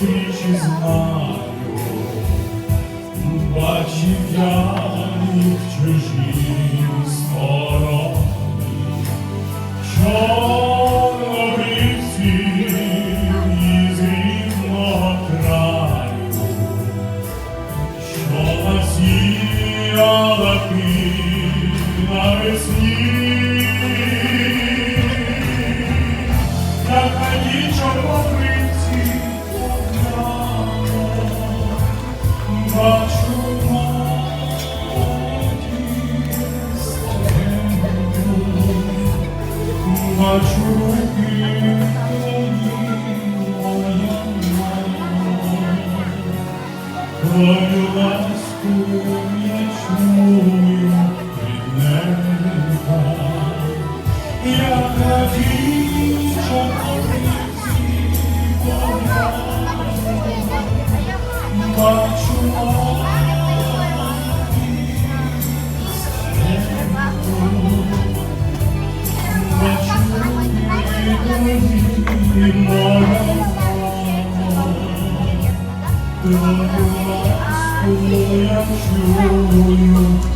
зустрічі знаю, бачив я їх чужі сторони, чорнобривці із рівного краю, що насіяла ти навесні. Чорнобривці Lord. 할렐루야 할렐루야